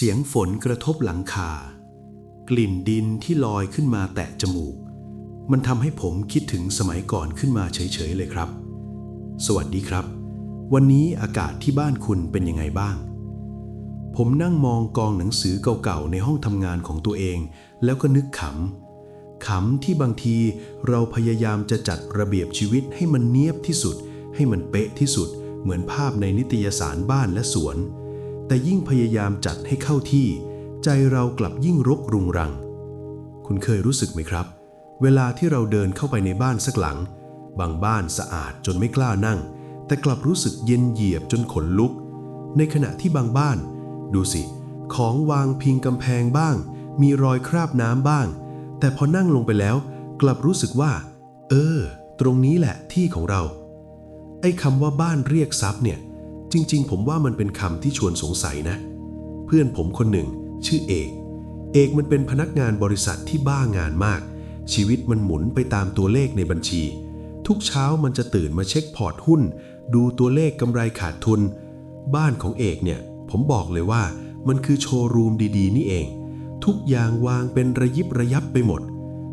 เสียงฝนกระทบหลังคา กลิ่นดินที่ลอยขึ้นมาแตะจมูก มันทำให้ผมคิดถึงสมัยก่อนขึ้นมาเฉยๆเลยครับ สวัสดีครับ วันนี้อากาศที่บ้านคุณเป็นยังไงบ้าง ผมนั่งมองกองหนังสือเก่าๆในห้องทำงานของตัวเอง แล้วก็นึกขำขำที่บางทีเราพยายามจะจัดระเบียบชีวิตให้มันเนียบที่สุด ให้มันเป๊ะที่สุด เหมือนภาพในนิตยสารบ้านและสวน แต่ยิ่งพยายามจัดให้เข้าที่ ใจเรากลับยิ่งรกรุงรัง คุณเคยรู้สึกไหมครับ เวลาที่เราเดินเข้าไปในบ้านสักหลัง บางบ้านสะอาดจนไม่กล้านั่ง แต่กลับรู้สึกเย็นเหยียบจนขนลุก ในขณะที่บางบ้าน ดูสิ ของวางพิงกำแพงบ้าง มีรอยคราบน้ำบ้าง แต่พอนั่งลงไปแล้ว กลับรู้สึกว่า เออ ตรงนี้แหละที่ของเรา ไอ้คำว่าบ้านเรียกทรัพย์เนี่ย จริงๆ ผมว่ามันเป็นคำที่ชวนสงสัยนะ เพื่อนผมคนหนึ่ง ชื่อเอก เอกมันเป็นพนักงานบริษัทที่บ้างานมาก ชีวิตมันหมุนไปตามตัวเลขในบัญชี ทุกเช้ามันจะตื่นมาเช็คพอร์ตหุ้น ดูตัวเลขกำไรขาดทุน บ้านของเอกเนี่ย ผมบอกเลยว่า มันคือโชว์รูมดีๆ นี่เอง ทุกอย่างวางเป็นระยิบระยับไปหมด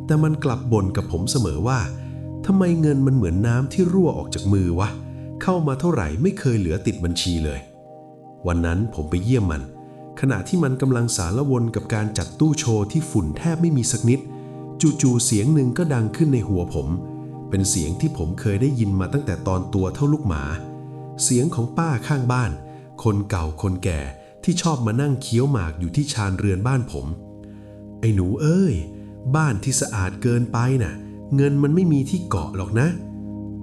แต่มันกลับบ่นกับผมเสมอว่าทำไมเงินมันเหมือนน้ำที่รั่วออกจากมือวะ เข้ามาเท่าไหร่ไม่เคยเหลือติดบัญชีเลย วันนั้นผมไปเยี่ยมมัน ขณะที่มันกำลังสารวนกับการจัดตู้โชว์ที่ฝุ่นแทบไม่มีสักนิด จู่ๆเสียงหนึ่งก็ดังขึ้นในหัวผม เป็นเสียงที่ผมเคยได้ยินมาตั้งแต่ตอนตัวเท่าลูกหมา เสียงของป้าข้างบ้าน คนเก่าคนแก่ที่ชอบมานั่งเคี้ยวหมากอยู่ที่ชานเรือนบ้านผม ไอ้หนูเอ้ย บ้านที่สะอาดเกินไปน่ะ เงินมันไม่มีที่เกาะหรอกนะ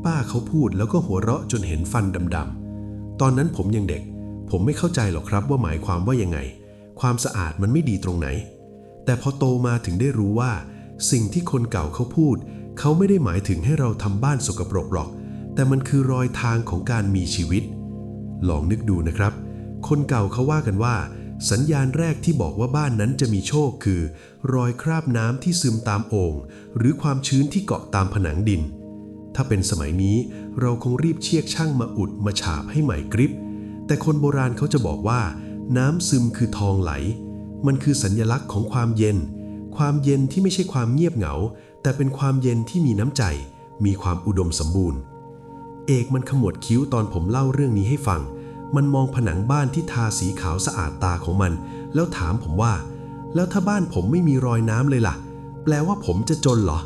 ป้าเขาพูดแล้วก็หัวเราะจนเห็นฟันดำๆ ตอนนั้นผมยังเด็ก ผมไม่เข้าใจหรอกครับว่าหมายความว่ายังไง ความสะอาดมันไม่ดีตรงไหน แต่พอโตมาถึงได้รู้ว่า สิ่งที่คนเก่าเขาพูด เขาไม่ได้หมายถึงให้เราทำบ้านสกปรกหรอก แต่มันคือรอยทางของการมีชีวิต ลองนึกดูนะครับ คนเก่าเขาว่ากันว่า สัญญาณแรกที่บอกว่าบ้านนั้นจะมีโชคคือ รอยคราบน้ำที่ซึมตามโอ่งหรือความชื้นที่เกาะตามผนังดิน ถ้าเป็นสมัยนี้เราคงรีบเชียกช่างมาอุดมาฉาบให้ใหม่กริบ แต่คนโบราณเขาจะบอกว่า น้ำซึมคือทองไหล มันคือสัญญลักษณ์ของความเย็น ความเย็นที่ไม่ใช่ความเงียบเหงา แต่เป็นความเย็นที่มีน้ำใจ มีความอุดมสมบูรณ์ เอกมันขมวดคิ้วตอนผมเล่าเรื่องนี้ให้ฟัง มันมองผนังบ้านที่ทาสีขาวสะอาดตาของมัน แล้วถามผมว่า แล้วถ้าบ้านผมไม่มีรอยน้ำเลยล่ะ แปลว่าผมจะจนเหรอ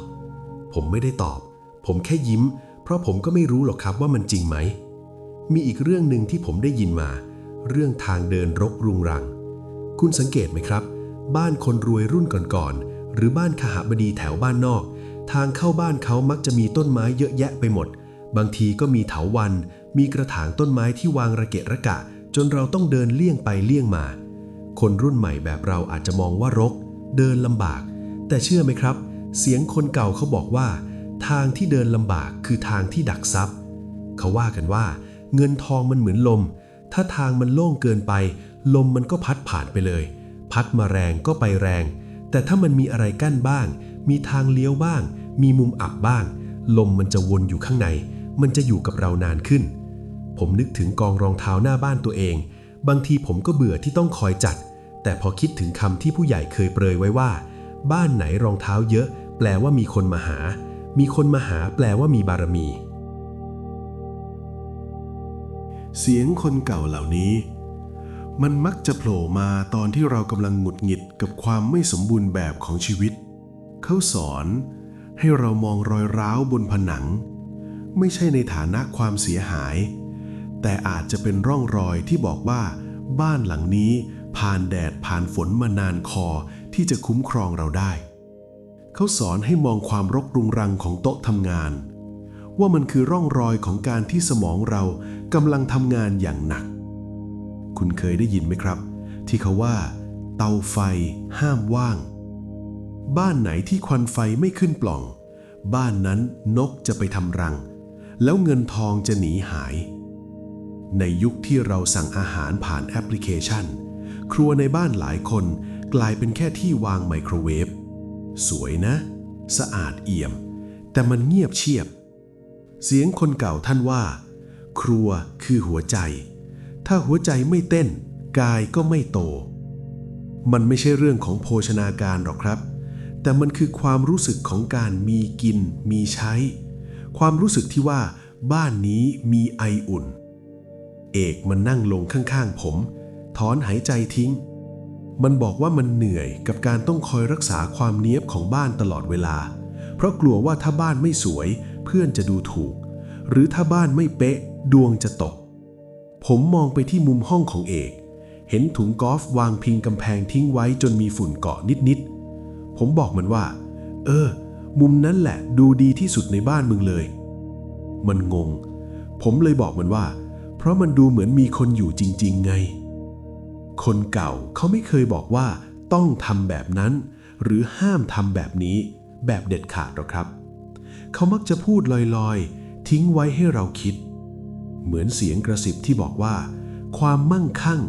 ผมไม่ได้ตอบ ผมแค่ยิ้ม เพราะผมก็ไม่รู้หรอกครับว่ามันจริงไหม มีอีกเรื่องหนึ่งที่ผมได้ยินมา เรื่องทางเดินรกรุงรัง คุณสังเกตไหมครับ บ้านคนรวยรุ่นก่อนๆหรือบ้านขหบดีแถวบ้านนอก ทางเข้าบ้านเขามักจะมีต้นไม้เยอะแยะไปหมด บางทีก็มีเถาวัน มีกระถางต้นไม้ที่วางระเกะระกะ จนเราต้องเดินเลี่ยงไปเลี่ยงมา คนรุ่นใหม่แบบเราอาจจะมองว่ารก เดินลำบาก แต่เชื่อไหมครับ เสียงคนเก่าเขาบอกว่า ทางที่เดินลำบากคือทางที่ดักทรัพย์ เขาว่ากันว่า เงินทองมันเหมือนลม ถ้าทางมันโล่งเกินไป ลมมันก็พัดผ่านไปเลย พัดมาแรงก็ไปแรง แต่ถ้ามันมีอะไรกั้นบ้าง มีทางเลี้ยวบ้าง มีมุมอับบ้าง ลมมันจะวนอยู่ข้างใน มันจะอยู่กับเรานานขึ้น ผมนึกถึงกองรองเท้าหน้าบ้านตัวเอง บางทีผมก็เบื่อที่ต้องคอยจัด แต่พอคิดถึงคำที่ผู้ใหญ่เคยเปรยไว้ว่า บ้านไหนรองเท้าเยอะ แปลว่ามีคนมาหา มีคนมาหาแปลว่ามีบารมี เสียงคนเก่าเหล่านี้ มันมักจะโผล่มาตอนที่เรากำลังหงุดหงิดกับความไม่สมบูรณ์แบบของชีวิต เขาสอนให้เรามองรอยร้าวบนผนัง ไม่ใช่ในฐานะความเสียหาย แต่อาจจะเป็นร่องรอยที่บอกว่า บ้านหลังนี้ผ่านแดดผ่านฝนมานานคอที่จะคุ้มครองเราได้ เขาสอนให้มองความรกรุงรังของโต๊ะทำงาน ว่ามันคือร่องรอยของการที่สมองเรากำลังทำงานอย่างหนัก คุณเคยได้ยินไหมครับ ที่เขาว่า เตาไฟห้ามว่าง บ้านไหนที่ควันไฟไม่ขึ้นปล่อง บ้านนั้นนกจะไปทำรัง แล้วเงินทองจะหนีหาย ในยุคที่เราสั่งอาหารผ่านแอปพลิเคชัน ครัวในบ้านหลายคนกลายเป็นแค่ที่วางไมโครเวฟ สวยนะ สะอาดเอี่ยม แต่มันเงียบเชียบ เสียงคนเก่าท่านว่า ครัวคือหัวใจ ถ้าหัวใจไม่เต้น กายก็ไม่โต มันไม่ใช่เรื่องของโภชนาการหรอกครับ แต่มันคือความรู้สึกของการมีกิน มีใช้ ความรู้สึกที่ว่า บ้านนี้มีไออุ่น เอกมันนั่งลงข้างๆผม ถอนหายใจทิ้ง มันบอกว่ามันเหนื่อยกับการต้องคอยรักษาความเนี้ยบของบ้านตลอดเวลา เพราะกลัวว่าถ้าบ้านไม่สวยเพื่อนจะดูถูก หรือถ้าบ้านไม่เป๊ะดวงจะตก ผมมองไปที่มุมห้องของเอก เห็นถุงกอล์ฟวางพิงกำแพงทิ้งไว้จนมีฝุ่นเกาะนิดๆ ผมบอกมันว่า เออ มุมนั้นแหละดูดีที่สุดในบ้านมึงเลย มันงง ผมเลยบอกมันว่า เพราะมันดูเหมือนมีคนอยู่จริง ๆ ไง คนเก่าเขาไม่เคยบอกว่าต้องทำแบบนั้น หรือห้ามทำแบบนี้แบบเด็ดขาดหรอกครับ เขามักจะพูดลอยๆ ทิ้งไว้ให้เราคิด เหมือนเสียงกระซิบที่บอกว่า ความมั่งคั่ง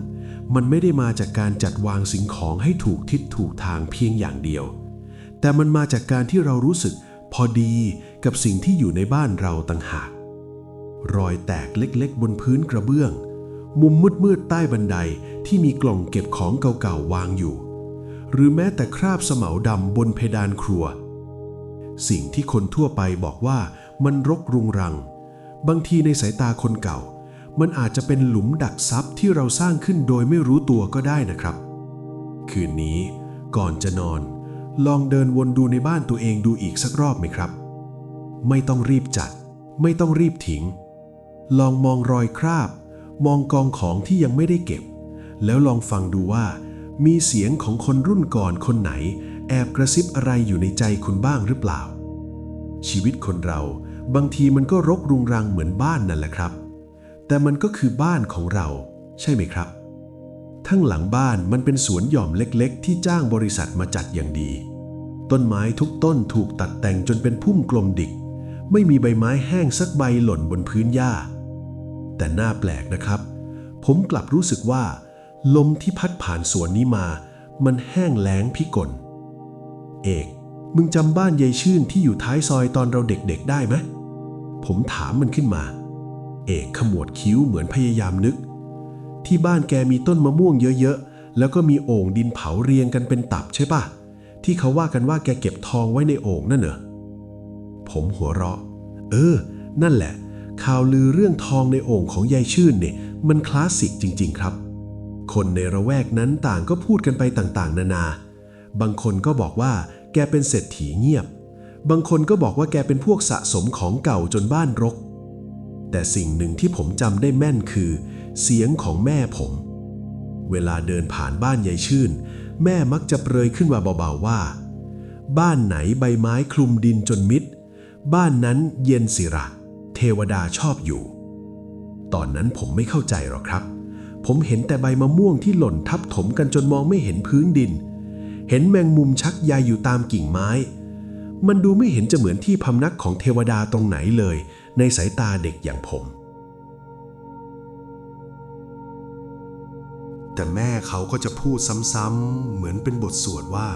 มันไม่ได้มาจากการจัดวางสิ่งของให้ถูกทิศถูกทางเพียงอย่างเดียว แต่มันมาจากการที่เรารู้สึกพอดีกับสิ่งที่อยู่ในบ้านเราต่างหาก รอยแตกเล็กๆ บนพื้นกระเบื้อง มุมมืดๆใต้บันไดที่มีกล่องเก็บของเก่าๆวางอยู่ หรือแม้แต่คราบสมาดำบนเพดานครัว สิ่งที่คนทั่วไปบอกว่ามันรกรุงรัง บางทีในสายตาคนเก่า มันอาจจะเป็นหลุมดักทรัพย์ที่เราสร้างขึ้นโดยไม่รู้ตัวก็ได้นะครับ คืนนี้ก่อนจะนอน ลองเดินวนดูในบ้านตัวเองดูอีกสักรอบไหมครับ ไม่ต้องรีบจัด ไม่ต้องรีบทิ้งลองมองรอยคราบ มองกองของที่ยังไม่ได้เก็บ แล้วลองฟังดูว่า มีเสียงของคนรุ่นก่อนคนไหน แอบกระซิบอะไรอยู่ในใจคุณบ้างหรือเปล่า ชีวิตคนเราบางทีมันก็รกรุงรังเหมือนบ้านนั่นแหละครับ แต่มันก็คือบ้านของเรา ใช่ไหมครับ ทั้งหลังบ้านมันเป็นสวนหย่อมเล็กๆ ที่จ้างบริษัทมาจัดอย่างดี ต้นไม้ทุกต้นถูกตัดแต่งจนเป็นพุ่มกลมดิก ไม่มีใบไม้แห้งสักใบหล่นบนพื้นหญ้า แต่น่าแปลกนะครับ ผมกลับรู้สึกว่า ลมที่พัดผ่านสวนนี้มา มันแห้งแล้งพิกล เอก มึงจำบ้านยายชื่นที่อยู่ท้ายซอยตอนเราเด็กๆได้ไหมผมถามมันขึ้นมา เอกขมวดคิ้วเหมือนพยายามนึก ที่บ้านแกมีต้นมะม่วงเยอะๆ แล้วก็มีโอ่งดินเผาเรียงกันเป็นตับใช่ปะที่เขาว่ากันว่าแกเก็บทองไว้ในโอ่งนั่นเหรอผมหัวเราะ เออ นั่นแหละ ข่าวลือเรื่องทองในโอ่งของยายชื่นเนี่ยมันคลาสสิกจริง ๆ ครับ คนในระแวกนั้นต่างก็พูดกันไปต่างๆ นานา บางคนก็บอกว่าแกเป็นเศรษฐีเงียบ บางคนก็บอกว่าแกเป็นพวกสะสมของเก่าจนบ้านรก แต่สิ่งหนึ่งที่ผมจำได้แม่นคือ เสียงของแม่ผม เวลาเดินผ่านบ้านยายชื่น แม่มักจะเปรยขึ้นมาเบาๆว่า บ้านไหนใบไม้คลุมดินจนมิด บ้านนั้นเย็นสิระ เทวดาชอบอยู่ ตอนนั้นผมไม่เข้าใจหรอกครับ ผมเห็นแต่ใบมะม่วงที่หล่นทับถมกันจนมองไม่เห็นพื้นดิน เห็นแมงมุมชักใยอยู่ตามกิ่งไม้ มันดูไม่เห็นจะเหมือนที่พำนักของเทวดาตรงไหนเลย ในสายตาเด็กอย่างผม แต่แม่เขาก็จะพูดซ้ำๆเหมือนเป็นบทสวดว่า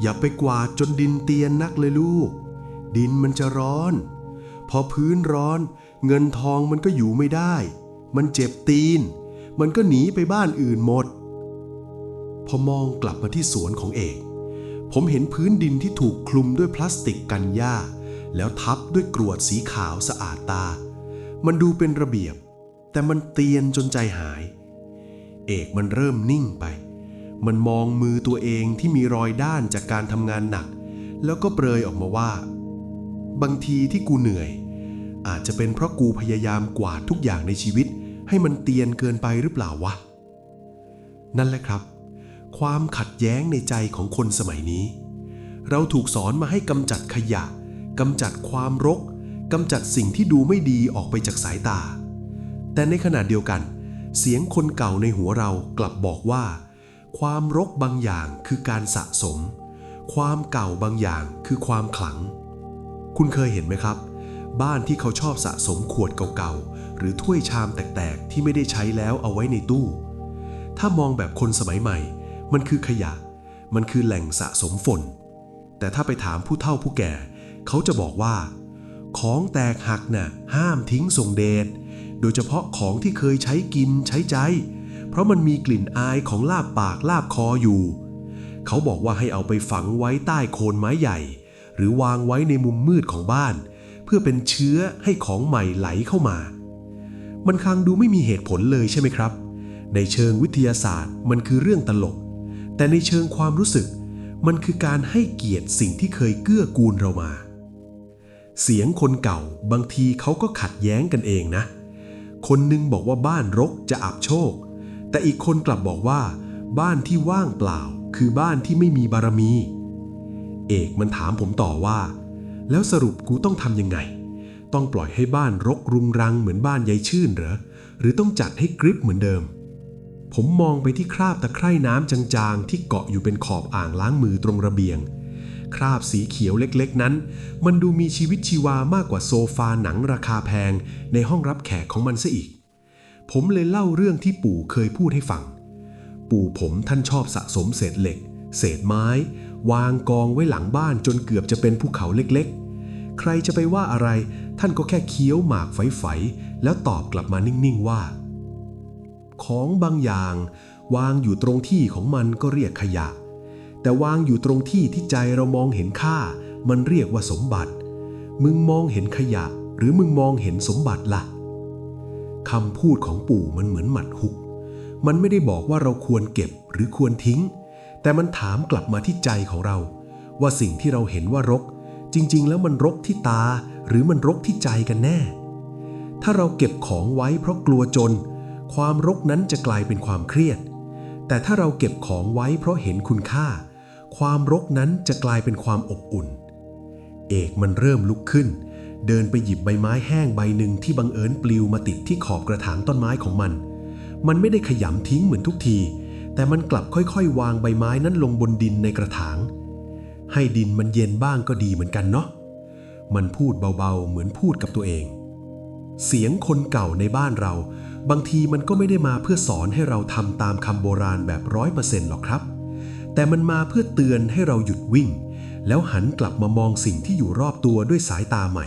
อย่าไปกวาดจนดินเตียนนักเลยลูก ดินมันจะร้อน พอพื้นร้อน เงินทองมันก็อยู่ไม่ได้ มันเจ็บตีน มันก็หนีไปบ้านอื่นหมด พอมองกลับมาที่สวนของเอก ผมเห็นพื้นดินที่ถูกคลุมด้วยพลาสติกกันหญ้า แล้วทับด้วยกรวดสีขาวสะอาดตา มันดูเป็นระเบียบ แต่มันเตียนจนใจหาย เอกมันเริ่มนิ่งไป มันมองมือตัวเองที่มีรอยด้านจากการทำงานหนัก แล้วก็เปรยออกมาว่าบางทีที่กูเหนื่อย อาจจะเป็นเพราะกูพยายามกวาดทุกอย่างในชีวิต ให้มันเตียนเกินไปหรือเปล่าวะ นั่นแหละครับ ความขัดแย้งในใจของคนสมัยนี้ เราถูกสอนมาให้กำจัดขยะกำจัดความรกกำจัดสิ่งที่ดูไม่ดีออกไปจากสายตา แต่ในขณะเดียวกัน เสียงคนเก่าในหัวเรากลับบอกว่า ความรกบางอย่างคือการสะสม ความเก่าบางอย่างคือความขลัง คุณเคยเห็นไหมครับ บ้านที่เขาชอบสะสมขวดเก่าๆ หรือถ้วยชามแตกๆ ที่ไม่ได้ใช้แล้วเอาไว้ในตู้ ถ้ามองแบบคนสมัยใหม่ มันคือขยะ มันคือแหล่งสะสมฝน แต่ถ้าไปถามผู้เฒ่าผู้แก่ เขาจะบอกว่า ของแตกหักน่ะห้ามทิ้งส่งเดช โดยเฉพาะของที่เคยใช้กินใช้ใจ เพราะมันมีกลิ่นอายของลาบปากลาบคออยู่ เขาบอกว่าให้เอาไปฝังไว้ใต้โคนไม้ใหญ่ หรือวางไว้ในมุมมืดของบ้านเพื่อเป็นเชื้อให้ของใหม่ไหลเข้ามา มันคังดูไม่มีเหตุผลเลยใช่ไหมครับ ในเชิงวิทยาศาสตร์มันคือเรื่องตลก แต่ในเชิงความรู้สึก มันคือการให้เกียรติสิ่งที่เคยเกื้อกูลเรามา เสียงคนเก่าบางทีเขาก็ขัดแย้งกันเองนะ คนหนึงบอกว่าบ้านรกจะอับโชค แต่อีกคนกลับบอกว่า บ้านที่ว่างเปล่า คือบ้านที่ไม่มีบารมี เอกมันถามผมต่อว่า แล้วสรุปกูต้องทำยังไง ต้องปล่อยให้บ้านรกรุงรังเหมือนบ้านยายชื่นเหรอ หรือต้องจัดให้กริบเหมือนเดิม ผมมองไปที่คราบตะไคร่น้ำจางๆ ที่เกาะอยู่เป็นขอบอ่างล้างมือตรงระเบียง คราบสีเขียวเล็กๆนั้น มันดูมีชีวิตชีวามากกว่าโซฟาหนังราคาแพง ในห้องรับแขกของมันซะอีก ผมเลยเล่าเรื่องที่ปู่เคยพูดให้ฟัง ปู่ผมท่านชอบสะสมเศษเหล็ก เศษไม้ วางกองไว้หลังบ้านจนเกือบจะเป็นภูเขาเล็กๆ ใครจะไปว่าอะไร ท่านก็แค่เคี้ยวหมากไฝๆแล้วตอบกลับมานิ่งๆว่า ของบางอย่าง วางอยู่ตรงที่ของมันก็เรียกขยะ แต่วางอยู่ตรงที่ที่ใจเรามองเห็นค่า มันเรียกว่าสมบัติ มึงมองเห็นขยะ หรือมึงมองเห็นสมบัติละ่ะคำพูดของปู่มันเหมือนหมัดหุก มันไม่ได้บอกว่าเราควรเก็บหรือควรทิ้ง แต่มันถามกลับมาที่ใจของเรา ว่าสิ่งที่เราเห็นว่ารก จริง ๆ แล้วมันรกที่ตาหรือมันรกที่ใจกันแน่ ถ้าเราเก็บของไว้เพราะกลัวจน ความรกนั้นจะกลายเป็นความเครียด แต่ถ้าเราเก็บของไว้เพราะเห็นคุณค่า ความรกนั้นจะกลายเป็นความอบอุ่น เอกมันเริ่มลุกขึ้น เดินไปหยิบใบไม้แห้งใบหนึ่งที่บังเอิญปลิวมาติดที่ขอบกระถางต้นไม้ของมัน มันไม่ได้ขยำทิ้งเหมือนทุกที แต่มันกลับค่อยๆ วางใบไม้นั้นลงบนดินในกระถาง ให้ดินมันเย็นบ้างก็ดีเหมือนกันเนาะ มันพูดเบาๆ เหมือนพูดกับตัวเอง เสียงคนเก่าในบ้านเรา บางทีมันก็ไม่ได้มาเพื่อสอนให้เราทำตามคำโบราณแบบร้อยเปอร์เซ็นต์หรอกครับ แต่มันมาเพื่อเตือนให้เราหยุดวิ่ง แล้วหันกลับมามองสิ่งที่อยู่รอบตัวด้วยสายตาใหม่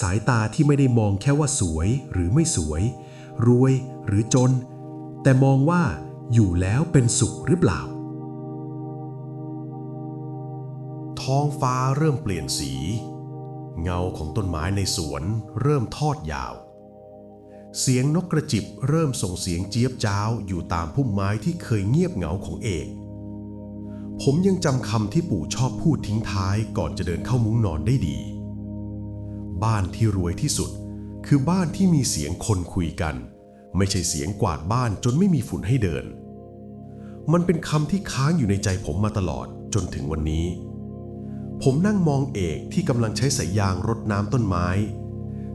สายตาที่ไม่ได้มองแค่ว่าสวยหรือไม่สวย รวยหรือจน แต่มองว่าอยู่แล้วเป็นสุขหรือเปล่า ท้องฟ้าเริ่มเปลี่ยนสี เงาของต้นไม้ในสวนเริ่มทอดยาว เสียงนกกระจิบเริ่มส่งเสียงเจี๊ยบจ้าวอยู่ตามพุ่มไม้ที่เคยเงียบเหงาของเอก ผมยังจำคำที่ปู่ชอบพูดทิ้งท้ายก่อนจะเดินเข้ามุ้งนอนได้ดี บ้านที่รวยที่สุดคือบ้านที่มีเสียงคนคุยกัน ไม่ใช่เสียงกวาดบ้านจนไม่มีฝุ่นให้เดิน มันเป็นคำที่ค้างอยู่ในใจผมมาตลอดจนถึงวันนี้ ผมนั่งมองเอกที่กำลังใช้สายยางรดน้ำต้นไม้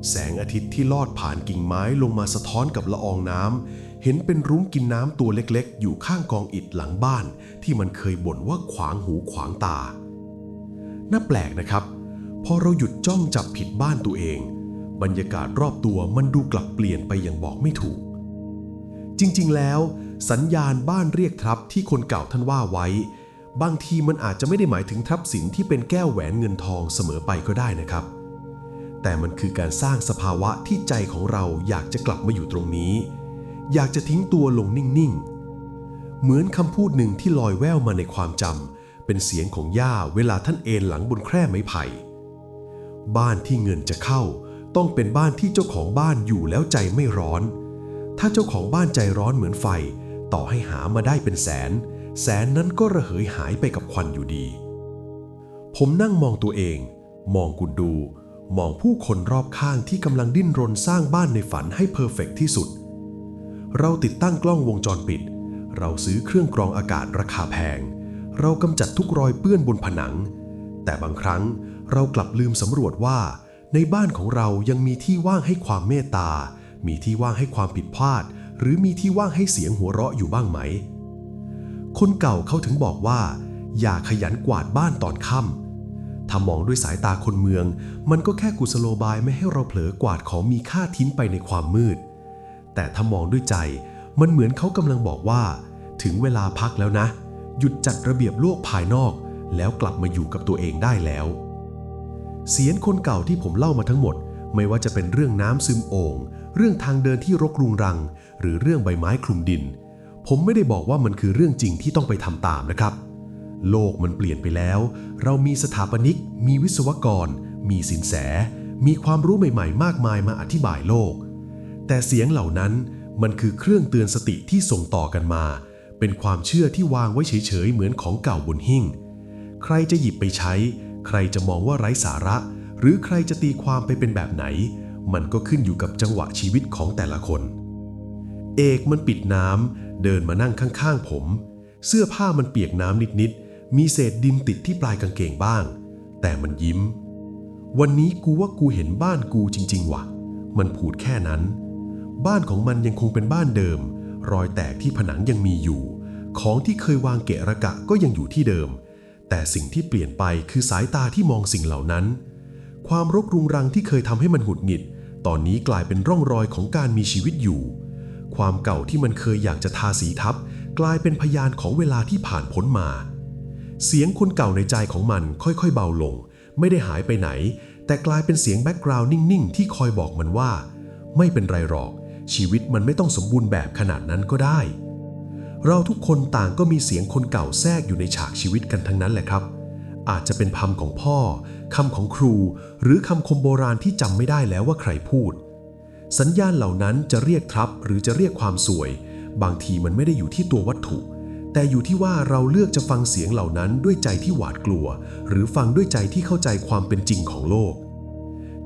แสงอาทิตย์ที่ลอดผ่านกิ่งไม้ลงมาสะท้อนกับละอองน้ำเห็นเป็นรุ้งกินน้ำตัวเล็กๆ อยู่ข้างกองอิฐหลังบ้าน ที่มันเคยบ่นว่าขวางหูขวางตา น่าแปลกนะครับ พอเราหยุดจ้องจับผิดบ้านตัวเอง บรรยากาศรอบตัวมันดูกลับเปลี่ยนไปอย่างบอกไม่ถูก จริงๆแล้ว สัญญาณบ้านเรียกทรัพย์ที่คนเก่าท่านว่าไว้ บางทีมันอาจจะไม่ได้หมายถึงทรัพย์สินที่เป็นแก้วแหวนเงินทองเสมอไปก็ได้นะครับ แต่มันคือการสร้างสภาวะที่ใจของเราอยากจะกลับมาอยู่ตรงนี้ อยากจะทิ้งตัวลงนิ่งๆ เหมือนคำพูดหนึ่งที่ลอยแว่วมาในความจำเป็นเสียงของย่าเวลาท่านเอนหลังบนแคร่ไม้ไผ่ บ้านที่เงินจะเข้า ต้องเป็นบ้านที่เจ้าของบ้านอยู่แล้วใจไม่ร้อน ถ้าเจ้าของบ้านใจร้อนเหมือนไฟ ต่อให้หามาได้เป็นแสน แสนนั้นก็ระเหยหายไปกับควันอยู่ดี ผมนั่งมองตัวเอง มองกุดดู มองผู้คนรอบข้างที่กำลังดิ้นรนสร้างบ้านในฝันให้เพอร์เฟกต์ที่สุด เราติดตั้งกล้องวงจรปิด เราซื้อเครื่องกรองอากาศราคาแพง เรากำจัดทุกรอยเปื้อนบนผนัง แต่บางครั้งเรากลับลืมสำรวจว่า ในบ้านของเรายังมีที่ว่างให้ความเมตตา มีที่ว่างให้ความผิดพลาด หรือมีที่ว่างให้เสียงหัวเราะอยู่บ้างไหม คนเก่าเขาถึงบอกว่า อย่าขยันกวาดบ้านตอนค่ำถ้ามองด้วยสายตาคนเมือง มันก็แค่กุศโลบายไม่ให้เราเผลอกวาดของมีค่าทิ้งไปในความมืด แต่ถ้ามองด้วยใจมันเหมือนเขากำลังบอกว่า ถึงเวลาพักแล้วนะ หยุดจัดระเบียบโลกภายนอก แล้วกลับมาอยู่กับตัวเองได้แล้ว เสียงคนเก่าที่ผมเล่ามาทั้งหมด ไม่ว่าจะเป็นเรื่องน้ำซึมโอ่งเรื่องทางเดินที่รกรุงรัง หรือเรื่องใบไม้คลุมดิน ผมไม่ได้บอกว่ามันคือเรื่องจริงที่ต้องไปทำตามนะครับ โลกมันเปลี่ยนไปแล้ว เรามีสถาปนิก มีวิศวกร มีสินแส มีความรู้ใหม่ ๆ มากมายมาอธิบายโลก แต่เสียงเหล่านั้นมันคือเครื่องเตือนสติที่ส่งต่อกันมา เป็นความเชื่อที่วางไว้เฉยๆ เหมือนของเก่าบนหิ้ง ใครจะหยิบไปใช้ ใครจะมองว่าไร้สาระ หรือใครจะตีความไปเป็นแบบไหน มันก็ขึ้นอยู่กับจังหวะชีวิตของแต่ละคน เอกมันปิดน้ำ เดินมานั่งข้างๆผม เสื้อผ้ามันเปียกน้ำนิดๆ มีเศษดินติดที่ปลายกางเกงบ้าง แต่มันยิ้ม วันนี้กูว่ากูเห็นบ้านกูจริงๆว่ะ มันพูดแค่นั้น บ้านของมันยังคงเป็นบ้านเดิม รอยแตกที่ผนังยังมีอยู่ ของที่เคยวางเกะระกะก็ยังอยู่ที่เดิม แต่สิ่งที่เปลี่ยนไปคือสายตาที่มองสิ่งเหล่านั้น ความรกรุงรังที่เคยทำให้มันหงุดหงิด ตอนนี้กลายเป็นร่องรอยของการมีชีวิตอยู่ ความเก่าที่มันเคยอยากจะทาสีทับ กลายเป็นพยานของเวลาที่ผ่านพ้นมา เสียงคนเก่าในใจของมันค่อยๆเบาลง ไม่ได้หายไปไหน แต่กลายเป็นเสียงแบ็กกราวด์นิ่งๆ ที่คอยบอกมันว่า ไม่เป็นไรหรอก ชีวิตมันไม่ต้องสมบูรณ์แบบขนาดนั้นก็ได้ เราทุกคนต่างก็มีเสียงคนเก่าแทรกอยู่ในฉากชีวิตกันทั้งนั้นแหละครับ อาจจะเป็นคำของพ่อคำของครู หรือคำคมโบราณที่จำไม่ได้แล้วว่าใครพูด สัญญาณเหล่านั้นจะเรียกทรัพย์ หรือจะเรียกความสวย บางทีมันไม่ได้อยู่ที่ตัววัตถุ แต่อยู่ที่ว่าเราเลือกจะฟังเสียงเหล่านั้นด้วยใจที่หวาดกลัว หรือฟังด้วยใจที่เข้าใจความเป็นจริงของโลก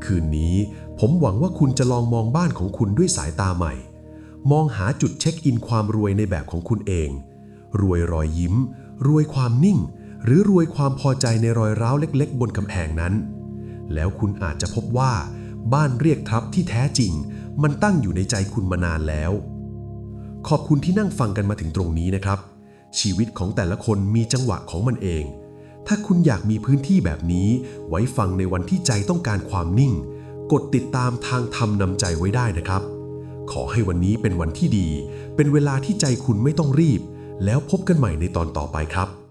คืนนี้ผมหวังว่าคุณจะลองมองบ้านของคุณด้วยสายตาใหม่ มองหาจุดเช็คอินความรวยในแบบของคุณเอง รวยรอยยิ้ม รวยความนิ่ง หรือรวยความพอใจในรอยร้าวเล็ก ๆ บนกำแพงนั้น แล้วคุณอาจจะพบว่า บ้านเรียกทรัพย์ที่แท้จริง มันตั้งอยู่ในใจคุณมานานแล้ว ขอบคุณที่นั่งฟังกันมาถึงตรงนี้นะครับ ชีวิตของแต่ละคนมีจังหวะของมันเอง ถ้าคุณอยากมีพื้นที่แบบนี้ ไว้ฟังในวันที่ใจต้องการความนิ่ง กดติดตามทางธรรมนำใจไว้ได้นะครับ ขอให้วันนี้เป็นวันที่ดี เป็นเวลาที่ใจคุณไม่ต้องรีบ แล้วพบกันใหม่ในตอนต่อไปครับ